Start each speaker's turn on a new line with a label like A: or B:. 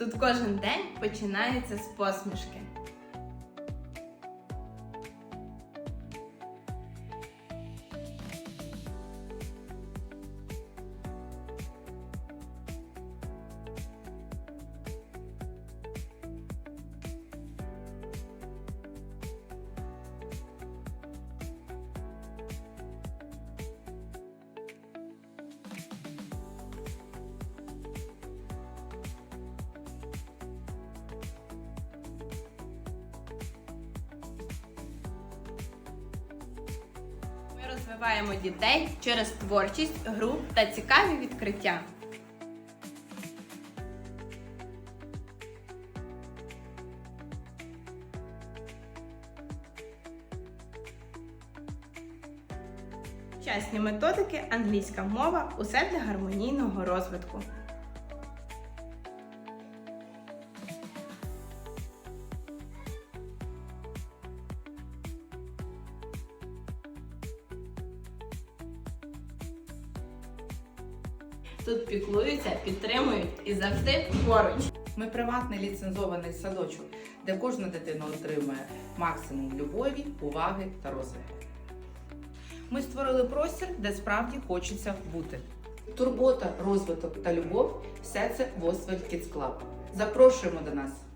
A: Тут кожен день починається з посмішки. Розвиваємо дітей через творчість, гру та цікаві відкриття. Часні методики, англійська мова усе для гармонійного розвитку. Тут піклуються, підтримують і завжди поруч.
B: Ми приватний ліцензований садочок, де кожна дитина отримує максимум любові, уваги та розвитку. Ми створили простір, де справді хочеться бути. Турбота, розвиток та любов все це в Oswald Kids. Запрошуємо до нас!